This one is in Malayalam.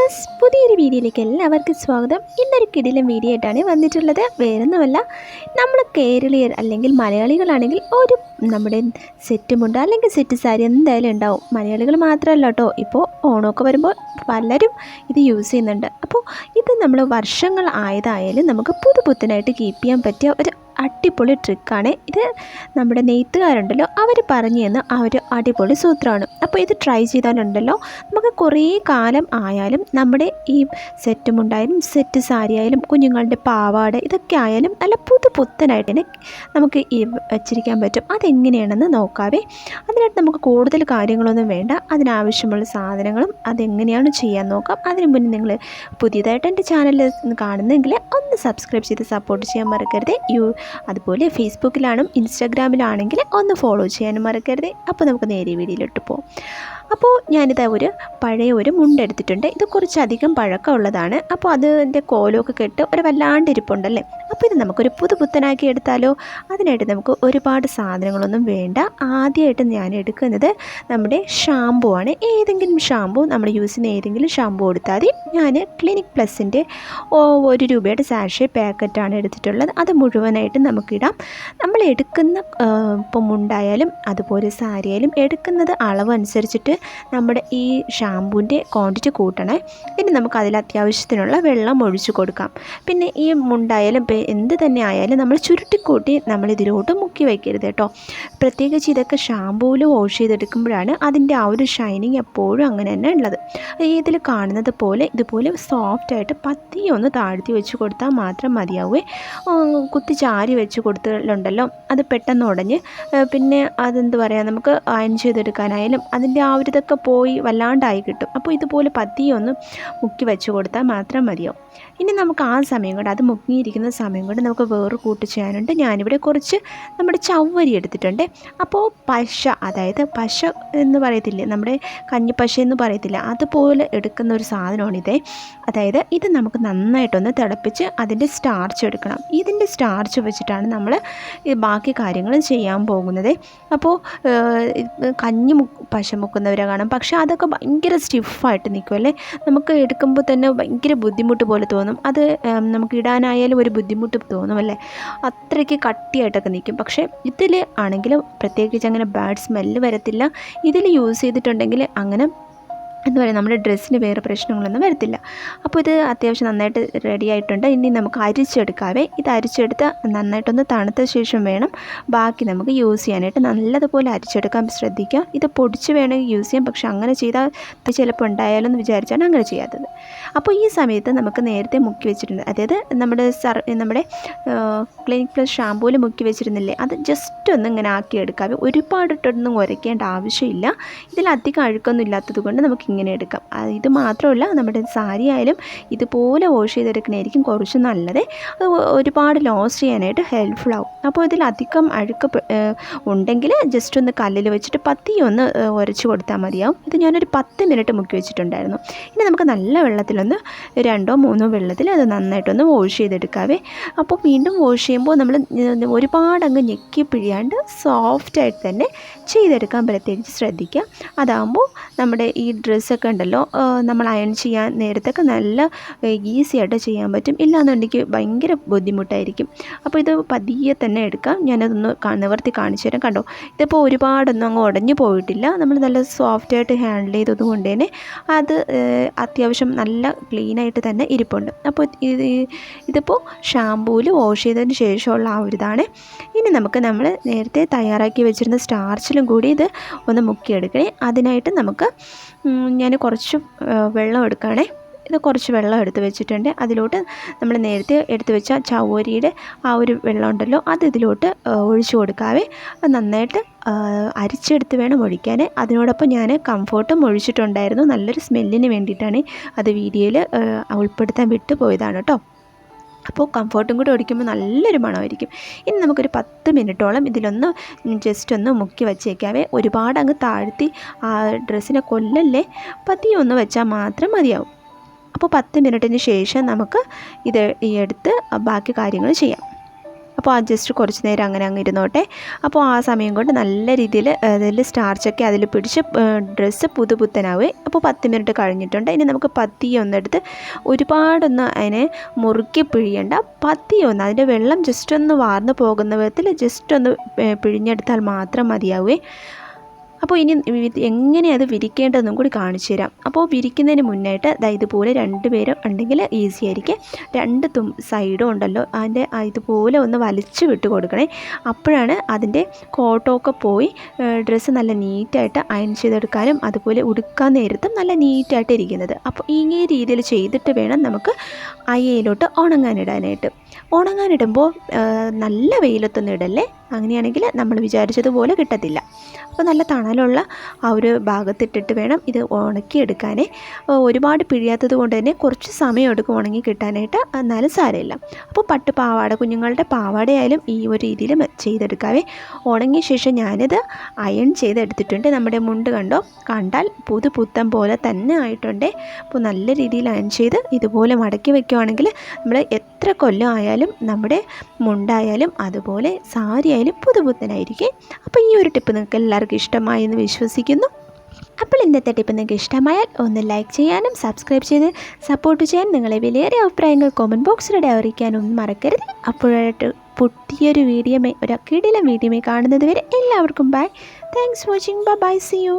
ഡിയേഴ്സ് പുതിയൊരു വീഡിയോയിലേക്ക് എല്ലാവർക്കും സ്വാഗതം. ഇന്നൊരു കിടിലം വീഡിയോ ആയിട്ടാണ് വന്നിട്ടുള്ളത്. വേറൊന്നുമല്ല നമ്മൾ കേരളീയർ അല്ലെങ്കിൽ മലയാളികളാണെങ്കിൽ ഒരു നമ്മുടെ സെറ്റുമുണ്ട്. അല്ലെങ്കിൽ സെറ്റ് സാരി എന്തായാലും ഉണ്ടാവും. മലയാളികൾ മാത്രമല്ല കേട്ടോ. ഇപ്പോൾ ഓണമൊക്കെ വരുമ്പോൾ പലരും ഇത് യൂസ് ചെയ്യുന്നുണ്ട്. അപ്പോൾ ഇത് നമ്മൾ വർഷങ്ങൾ ആയതായാലും നമുക്ക് പുതുപുത്തനായിട്ട് കീപ്പ് ചെയ്യാൻ പറ്റിയ ഒരു അടിപൊളി ട്രിക്കാണ് ഇത് നമ്മുടെ നെയ്ത്തുകാരുണ്ടല്ലോ അവർ പറഞ്ഞു തന്ന ആ ഒരു അടിപൊളി സൂത്രമാണ്. അപ്പോൾ ഇത് ട്രൈ ചെയ്താലുണ്ടല്ലോ നമുക്ക് കുറേ കാലം ആയാലും നമ്മുടെ ഈ സെറ്റും ഉണ്ടായാലും സെറ്റ് സാരി ആയാലും കുഞ്ഞുങ്ങളുടെ പാവാട ഇതൊക്കെ ആയാലും നല്ല പുതു പുത്തനായിട്ട് തന്നെ നമുക്ക് ഈ വെച്ചിരിക്കാൻ പറ്റും. അതെങ്ങനെയാണെന്ന് നോക്കാവേ. അതിനായിട്ട് നമുക്ക് കൂടുതൽ കാര്യങ്ങളൊന്നും വേണ്ട. അതിനാവശ്യമുള്ള സാധനങ്ങളും അതെങ്ങനെയാണ് ചെയ്യാൻ നോക്കാം. അതിനു മുന്നേ നിങ്ങൾ പുതിയതായിട്ട് എന്റെ ചാനൽ കാണുന്നെങ്കിൽ ഒന്ന് സബ്സ്ക്രൈബ് ചെയ്ത് സപ്പോർട്ട് ചെയ്യാൻ മറക്കരുത്. യു അതുപോലെ ഫേസ്ബുക്കിലാണും ഇൻസ്റ്റാഗ്രാമിലാണെങ്കിൽ ഒന്ന് ഫോളോ ചെയ്യാനും മറക്കരുത്. അപ്പോൾ നമുക്ക് നേരെ വീഡിയോയിലോട്ട് പോകാം അപ്പോൾ ഞാനിത് ഒരു പഴയ ഒരു മുണ്ടെടുത്തിട്ടുണ്ട് ഇത് കുറച്ചധികം പഴക്കമുള്ളതാണ്. അപ്പോൾ അതിന്റെ കോലമൊക്കെ കെട്ട് ഒരു വല്ലാണ്ടിരിപ്പുണ്ടല്ലേ? അപ്പോൾ ഇത് നമുക്കൊരു പുതുപുത്തനാക്കി എടുത്താലോ? അതിനായിട്ട് നമുക്ക് ഒരുപാട് സാധനങ്ങളൊന്നും വേണ്ട. ആദ്യമായിട്ട് ഞാൻ എടുക്കുന്നത് നമ്മുടെ ഷാമ്പൂ ആണ്. ഏതെങ്കിലും ഷാമ്പൂ നമ്മൾ യൂസ് ചെയ്യുന്ന ഏതെങ്കിലും ഷാമ്പൂ കൊടുത്താൽ മതി. ഞാൻ ക്ലിനിക് പ്ലസിന്റെ ഒരു രൂപയുടെ സാഷേ പാക്കറ്റാണ് എടുത്തിട്ടുള്ളത്. അത് മുഴുവനായിട്ട് നമുക്കിടാം. നമ്മൾ എടുക്കുന്ന ഇപ്പം മുണ്ടായാലും അതുപോലെ സാരിയായാലും എടുക്കുന്നത് അളവ് അനുസരിച്ചിട്ട് നമ്മുടെ ഈ ഷാമ്പൂവിന്റെ ക്വാണ്ടിറ്റി കൂട്ടണേ. ഇനി നമുക്ക് അതിൽ അത്യാവശ്യത്തിനുള്ള വെള്ളം ഒഴിച്ചു കൊടുക്കാം. പിന്നെ ഈ മുണ്ടായാലും എന്ത് തന്നെ ആയാലും നമ്മൾ ചുരുട്ടിക്കൂട്ടി നമ്മളിതിലോട്ട് മുക്കി വയ്ക്കരുത് കേട്ടോ. പ്രത്യേകിച്ച് ഇതൊക്കെ ഷാമ്പൂവിൽ വാഷ് ചെയ്തെടുക്കുമ്പോഴാണ് അതിന്റെ ആ ഒരു ഷൈനിങ് എപ്പോഴും അങ്ങനെ തന്നെ ഉള്ളത്. ഇതിൽ കാണുന്നത് പോലെ ഇതുപോലെ സോഫ്റ്റായിട്ട് പത്തി ഒന്ന് താഴ്ത്തി വെച്ച് കൊടുത്താൽ മാത്രം മതിയാവേ. കുത്തി ചാരി വെച്ച് കൊടുത്തിട്ടുണ്ടല്ലോ. അത് പെട്ടെന്ന് ഉടഞ്ഞ് പിന്നെ അതെന്ത് പറയുക നമുക്ക് അയൺ ചെയ്തെടുക്കാനായാലും അതിന്റെ ആ ഒരു ഇതൊക്കെ പോയി വല്ലാണ്ടായി കിട്ടും. അപ്പോൾ ഇതുപോലെ പത്തിയൊന്ന് മുക്കി വെച്ച് കൊടുത്താൽ മാത്രം മതിയാവും. ഇനി നമുക്ക് ആ സമയം കൊണ്ട് അത് മുങ്ങിയിരിക്കുന്ന സമയം കൊണ്ട് നമുക്ക് വേറെ കൂട്ട് ചെയ്യാനുണ്ട്. ഞാനിവിടെ കുറച്ച് നമ്മുടെ ചവ്വരി എടുത്തിട്ടുണ്ട്. അപ്പോൾ പശ അതായത് പശ എന്ന് പറയത്തില്ലേ നമ്മുടെ കഞ്ഞിപ്പശ എന്ന് പറയത്തില്ല അതുപോലെ എടുക്കുന്ന ഒരു സാധനമാണിതേ. അതായത് ഇത് നമുക്ക് നന്നായിട്ടൊന്ന് തിളപ്പിച്ച് അതിന്റെ സ്റ്റാർച്ച് എടുക്കണം. ഇതിന്റെ സ്റ്റാർച്ച് വെച്ചിട്ടാണ് നമ്മൾ ബാക്കി കാര്യങ്ങളും ചെയ്യാൻ പോകുന്നത്. അപ്പോൾ കഞ്ഞി മു പശ മുക്കുന്നവരെ കാണാം. പക്ഷേ അതൊക്കെ ഭയങ്കര സ്റ്റിഫായിട്ട് നിൽക്കുമല്ലേ നമുക്ക് എടുക്കുമ്പോൾ തന്നെ ഭയങ്കര ബുദ്ധിമുട്ട് പോലെ തോന്നും. അത് നമുക്ക് ഇടാനായാലും ഒരു ബുദ്ധിമുട്ട് തോന്നും അല്ലേ? അത്രയ്ക്ക് കട്ടിയായിട്ടൊക്കെ നിൽക്കും. പക്ഷേ ഇതിൽ ആണെങ്കിലും പ്രത്യേകിച്ച് അങ്ങനെ ബാഡ് സ്മെല്ല് വരത്തില്ല. ഇതിൽ യൂസ് ചെയ്തിട്ടുണ്ടെങ്കിൽ അങ്ങനെ എന്ന് പറയുക നമ്മുടെ ഡ്രസ്സിന് വേറെ പ്രശ്നങ്ങളൊന്നും വരത്തില്ല. അപ്പോൾ ഇത് അത്യാവശ്യം നന്നായിട്ട് റെഡി ആയിട്ടുണ്ട്. ഇനി നമുക്ക് അരിച്ചെടുക്കാവേ. ഇത് അരിച്ചെടുത്ത് നന്നായിട്ടൊന്ന് തണുത്ത ശേഷം വേണം ബാക്കി നമുക്ക് യൂസ് ചെയ്യാനായിട്ട്. നല്ലതുപോലെ അരിച്ചെടുക്കാൻ ശ്രദ്ധിക്കാം. ഇത് പൊടിച്ച് വേണമെങ്കിൽ യൂസ് ചെയ്യാം. പക്ഷെ അങ്ങനെ ചെയ്താൽ ചിലപ്പോൾ ഉണ്ടായാലും എന്ന് വിചാരിച്ചാണ് അങ്ങനെ ചെയ്യാത്തത്. അപ്പോൾ ഈ സമയത്ത് നമുക്ക് നേരത്തെ മുക്കി വെച്ചിട്ടുണ്ട്. അതായത് നമ്മുടെ സർ നമ്മുടെ ക്ലിനിക് പ്ലസ് ഷാമ്പൂവിൽ മുക്കി വെച്ചിരുന്നില്ലേ? അത് ജസ്റ്റ് ഒന്ന് ഇങ്ങനെ ആക്കി എടുക്കാവേ ഒരുപാട് ഇട്ടൊന്നും ഉരയ്ക്കേണ്ട ആവശ്യമില്ല. ഇതിലധികം അഴുക്കൊന്നും ഇല്ലാത്തത് കൊണ്ട് നമുക്ക് ഇങ്ങനെ എടുക്കാം. ഇത് മാത്രമല്ല നമ്മുടെ സാരി ആയാലും ഇതുപോലെ വാഷ് ചെയ്തെടുക്കുന്നതായിരിക്കും കുറച്ച് നല്ലത്. അത് ഒരുപാട് ലോസ് ചെയ്യാനായിട്ട് ഹെൽപ്ഫുൾ ആവും. അപ്പോൾ ഇതിൽ അധികം അഴുക്ക് ഉണ്ടെങ്കിൽ ജസ്റ്റ് ഒന്ന് കല്ലിൽ വെച്ചിട്ട് പത്തി ഒന്ന് ഉരച്ച് കൊടുത്താൽ മതിയാവും. ഇത് ഞാനൊരു പത്ത് മിനിറ്റ് മുക്കി വെച്ചിട്ടുണ്ടായിരുന്നു. ഇനി നമുക്ക് നല്ല വെള്ളത്തിലൊന്ന് രണ്ടോ മൂന്നോ വെള്ളത്തിൽ അത് നന്നായിട്ടൊന്ന് വാഷ് ചെയ്തെടുക്കാവേ. അപ്പോൾ വീണ്ടും വാഷ് ചെയ്യുമ്പോൾ നമ്മൾ ഒരുപാട് അങ്ങ് ഞെക്കി പിഴിയാണ്ട് സോഫ്റ്റായിട്ട് തന്നെ ചെയ്തെടുക്കാൻ പ്രത്യേകിച്ച് ശ്രദ്ധിക്കുക. അതാകുമ്പോൾ നമ്മുടെ ഈ ഡ്രസ്സൊക്കെ ഉണ്ടല്ലോ നമ്മൾ അയൺ ചെയ്യാൻ നേരത്തൊക്കെ നല്ല ഈസി ആയിട്ട് ചെയ്യാൻ പറ്റും. ഇല്ലാന്നുണ്ടെങ്കിൽ ഭയങ്കര ബുദ്ധിമുട്ടായിരിക്കും. അപ്പോൾ ഇത് പതിയെ തന്നെ എടുക്കാം. ഞാനതൊന്ന് നിവർത്തി കാണിച്ചു തരാം. കണ്ടോ? ഇതിപ്പോൾ ഒരുപാടൊന്നും അങ്ങ് ഉടഞ്ഞു പോയിട്ടില്ല. നമ്മൾ നല്ല സോഫ്റ്റായിട്ട് ഹാൻഡിൽ ചെയ്തത് കൊണ്ട് തന്നെ അത് അത്യാവശ്യം നല്ല ക്ലീനായിട്ട് തന്നെ ഇരിപ്പുണ്ട്. അപ്പോൾ ഇത് ഇതിപ്പോൾ ഷാമ്പൂവിൽ വാഷ് ചെയ്തതിന് ശേഷമുള്ള ആ ഒരു ഇതാണ്. ഇനി നമുക്ക് നമ്മൾ നേരത്തെ തയ്യാറാക്കി വെച്ചിരുന്ന സ്റ്റാർച്ചിലും കൂടി ഇത് ഒന്ന് മുക്കിയെടുക്കണേ. അതിനായിട്ട് നമുക്ക് ഞാൻ കുറച്ച് വെള്ളം എടുക്കുകയാണേ. ഇത് കുറച്ച് വെള്ളം എടുത്ത് വെച്ചിട്ടുണ്ട്. അതിലോട്ട് നമ്മൾ നേരത്തെ എടുത്ത് വെച്ച ചവരിയുടെ ആ ഒരു വെള്ളം ഉണ്ടല്ലോ അത് ഇതിലോട്ട് ഒഴിച്ചു കൊടുക്കാവേ. അത് നന്നായിട്ട് അരിച്ചെടുത്ത് വേണം ഒഴിക്കാൻ അതിനോടൊപ്പം ഞാൻ കംഫോർട്ടും ഒഴിച്ചിട്ടുണ്ടായിരുന്നു. നല്ലൊരു സ്മെല്ലിന് വേണ്ടിയിട്ടാണ് അത് വീഡിയോയിൽ ഉൾപ്പെടുത്താൻ വിട്ടു പോയതാണ് കേട്ടോ. അപ്പോൾ കംഫർട്ടും കൂടി ഒടിക്കുമ്പോൾ നല്ലൊരു മണമായിരിക്കും. ഇനി നമുക്കൊരു പത്ത് മിനിറ്റോളം ഇതിലൊന്ന് ജസ്റ്റ് ഒന്ന് മുക്കി വെച്ചേക്കാവേ. ഒരുപാട് അങ്ങ് താഴ്ത്തി ആ ഡ്രസ്സിനെ കൊല്ലല്ലേ? പതിയെ ഒന്ന് വെച്ചാൽ മാത്രം മതിയാവും. അപ്പോൾ പത്ത് മിനിറ്റിന് ശേഷം നമുക്ക് ഇത് എടുത്ത് ബാക്കി കാര്യങ്ങൾ ചെയ്യാം. അപ്പോൾ അഡ്ജസ്റ്റ് ജസ്റ്റ് കുറച്ച് നേരം അങ്ങനെ അങ്ങ് ഇരുന്നോട്ടെ. അപ്പോൾ ആ സമയം കൊണ്ട് നല്ല രീതിയിൽ അതിൽ സ്റ്റാർച്ചൊക്കെ അതിൽ പിടിച്ച് ഡ്രസ്സ് പുതുപുത്തനാവേ. അപ്പോൾ പത്ത് മിനിറ്റ് കഴിഞ്ഞിട്ടുണ്ട്. ഇനി നമുക്ക് പത്തി ഒന്നെടുത്ത് ഒരുപാടൊന്ന് അതിനെ മുറുക്കി പിഴിയണ്ട. പത്തി ഒന്ന് അതിന്റെ വെള്ളം ജസ്റ്റ് ഒന്ന് വാർന്നു പോകുന്ന വിധത്തിൽ ജസ്റ്റ് ഒന്ന് പിഴിഞ്ഞെടുത്താൽ മാത്രം മതിയാവേ. അപ്പോൾ ഇനി എങ്ങനെ അത് വിരിക്കേണ്ടതെന്നും കൂടി കാണിച്ചു തരാം. അപ്പോൾ വിരിക്കുന്നതിന് മുന്നായിട്ട് അതായത് ഇതുപോലെ രണ്ട് പേരും ഉണ്ടെങ്കിൽ ഈസി ആയിരിക്കും. രണ്ട് തും സൈഡും ഉണ്ടല്ലോ അതിന്റെ ഇതുപോലെ ഒന്ന് വലിച്ചു വിട്ട് കൊടുക്കണേ. അപ്പോഴാണ് അതിന്റെ കോട്ടമൊക്കെ പോയി ഡ്രസ്സ് നല്ല നീറ്റായിട്ട് അയൺ ചെയ്തെടുക്കാനും അതുപോലെ ഉടുക്കാൻ നേരത്തും നല്ല നീറ്റായിട്ട് ഇരിക്കുന്നത് അപ്പോൾ ഈ രീതിയിൽ ചെയ്തിട്ട് വേണം നമുക്ക് അയ്യയിലോട്ട് ഉണങ്ങാനിടാനായിട്ട്. ഉണങ്ങാനിടുമ്പോൾ നല്ല വെയിലത്തൊന്നും ഇടല്ലേ? അങ്ങനെയാണെങ്കിൽ നമ്മൾ വിചാരിച്ചതുപോലെ കിട്ടത്തില്ല. അപ്പോൾ നല്ല തണലുള്ള ആ ഒരു ഭാഗത്തിട്ടിട്ട് വേണം ഇത് ഉണക്കിയെടുക്കാനേ. അപ്പോൾ ഒരുപാട് പിഴിയാത്തത് കൊണ്ട് തന്നെ കുറച്ച് സമയം എടുക്കും ഉണങ്ങി കിട്ടാനായിട്ട്. എന്നാലും സാരമില്ല. അപ്പോൾ പട്ട് പാവാട കുഞ്ഞുങ്ങളുടെ പാവാടയായാലും ഈ ഒരു രീതിയിൽ ചെയ്തെടുക്കാവേ. ഉണങ്ങിയ ശേഷം ഞാനിത് അയൺ ചെയ്തെടുത്തിട്ടുണ്ട്. നമ്മുടെ മുണ്ട് കണ്ടോ? കണ്ടാൽ പുതു പുത്തൻ പോലെ തന്നെ ആയിട്ടുണ്ട്. അപ്പോൾ നല്ല രീതിയിൽ അയൺ ചെയ്ത് ഇതുപോലെ മടക്കി വെക്കുകയാണെങ്കിൽ നമ്മൾ എത്ര കൊല്ലം ആയാലും നമ്മുടെ മുണ്ടായാലും അതുപോലെ സാരി ആയാലും പുതുപുത്തനായിരിക്കും. അപ്പോൾ ഈ ഒരു ടിപ്പ് നിങ്ങൾക്ക് എല്ലാവർക്കും ഇഷ്ടമായി എന്ന് വിശ്വസിക്കുന്നു. അപ്പോൾ ഇന്നത്തെ ടിപ്പ് നിങ്ങൾക്ക് ഇഷ്ടമായാൽ ഒന്ന് ലൈക്ക് ചെയ്യാനും സബ്സ്ക്രൈബ് ചെയ്ത് സപ്പോർട്ട് ചെയ്യാൻ നിങ്ങളെ വിലയേറിയ അഭിപ്രായങ്ങൾ കോമന്റ് ബോക്സിലൂടെ അറിയിക്കാനൊന്നും മറക്കരുത്. അപ്പോഴായിട്ട് പുതിയൊരു വീഡിയോമേ ഒരു കിടിലം വീഡിയോമേ കാണുന്നത് വരെ എല്ലാവർക്കും bye thanks watching bye see you